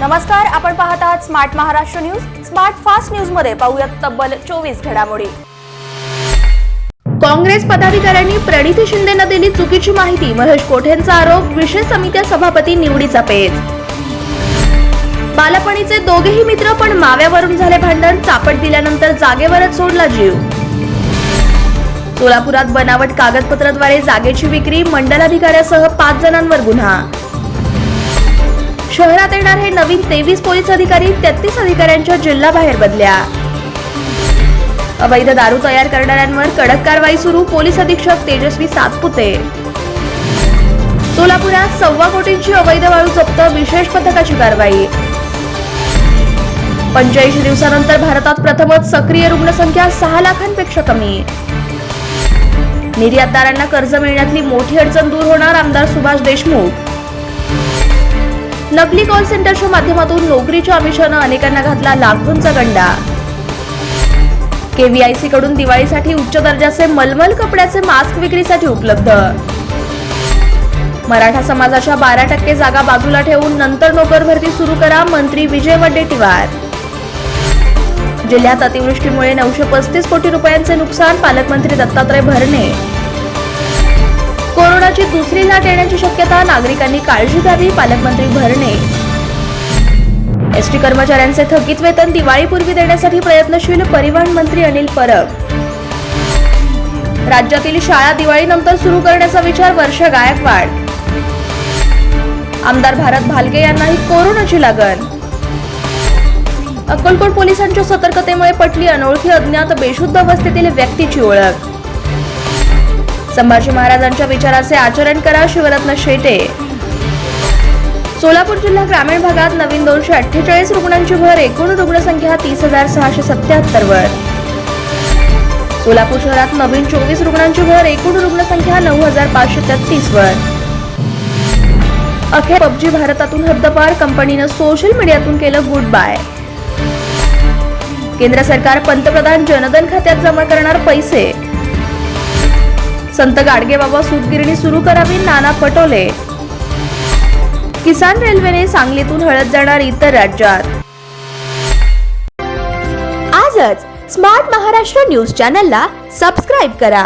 नमस्कार आपण पाहत आहात smart Maharashtra news smart fast न्यूजमध्ये पाहूयात तब्बल चोवीस घडामोडी. काँग्रेस पदाधिकाऱ्यांनी प्रणिती शिंदेनं दिली चुकीची माहिती. महेश कोठेंचा आरोप विशेष समित्या सभापती निवडीचा पेच. बालपणीचे दोघेही मित्र पण माव्यावरून झाले भांडण. चापट दिल्यानंतर जागेवरच सोडला जीव. सोलापुरात बनावट कागदपत्राद्वारे जागेची विक्री मंडलाधिकाऱ्यासह पाच जणांवर गुन्हा. शहरात येणार हे नवीन तेवीस पोलीस अधिकारी तेहतीस अधिकाऱ्यांच्या जिल्हाबाहेर बदल्या. अवैध दारू तयार करणाऱ्यांवर कडक कारवाई सुरू पोलीस अधीक्षक तेजस्वी सातपुते. सोलापुरात सव्वा कोटींची अवैध वाळू जप्त विशेष पथकाची कारवाई. पंच्याऐंशी दिवसानंतर भारतात प्रथमच सक्रिय रुग्णसंख्या सहा लाखांपेक्षा कमी. निर्यातदारांना कर्ज मिळण्यातली मोठी अडचण दूर होणार आमदार सुभाष देशमुख. नकली कॉल सेंटरच्या माध्यमातून नोकरीच्या आमिषानं अनेकांना घातला लाखोंचा गंडा. केव्हीआयसी कडून दिवाळीसाठी उच्च दर्जाचे मलमल कपड्याचे मास्क विक्रीसाठी उपलब्ध. मराठा समाजाच्या बारा टक्के जागा बाजूला ठेवून नंतर नोकर भरती सुरू करा मंत्री विजय वडेट्टीवार जिल्ह्यात अतिवृष्टीमुळे नऊशे पस्तीस कोटी रुपयांचे नुकसान पालकमंत्री दत्तात्रय भरणे. कोरोनाची दुसरी लाट येण्याची शक्यता नागरिकांनी काळजी घ्यावी पालकमंत्री भरणे. एसटी कर्मचाऱ्यांचे थकीत वेतन दिवाळीपूर्वी देण्यासाठी प्रयत्नशील परिवहन मंत्री अनिल परब. राज्यातील शाळा दिवाळीनंतर सुरू करण्याचा विचार वर्ष गायकवाड आमदार भारत भालके यांनाही कोरोनाची लागण. अक्कलकोट पोलिसांच्या सतर्कतेमुळे पटली अनोळखी अज्ञात बेशुद्ध अवस्थेतील व्यक्तीची ओळख. संभाजी महाराजांच्या विचाराचे आचरण करा शिवरत्न शेटे. सोलापूर जिल्हा ग्रामीण भागात नवीन दोनशे अठ्ठेचाळीस रुग्णांची भर एकूण रुग्णसंख्या तीस हजार सहाशे सत्याहत्तर वर. सोलापूर शहरात नवीन चोवीस रुग्णांची भर एकूण रुग्णसंख्या नऊ हजार पाचशे तेहतीस वर. अखेर पबजी भारतातून हद्दपार कंपनीनं सोशल मीडियातून केलं गुड बाय केंद्र सरकार पंतप्रधान जनधन खात्यात जमा करणार पैसे. संत गाडगेबाबा सूतगिरणी सुरू करावी नाना पटोले. किसान रेल्वेने सांगलीतून हळद जाणार इतर राज्यात. आजच स्मार्ट महाराष्ट्र न्यूज चॅनलला सबस्क्राईब करा.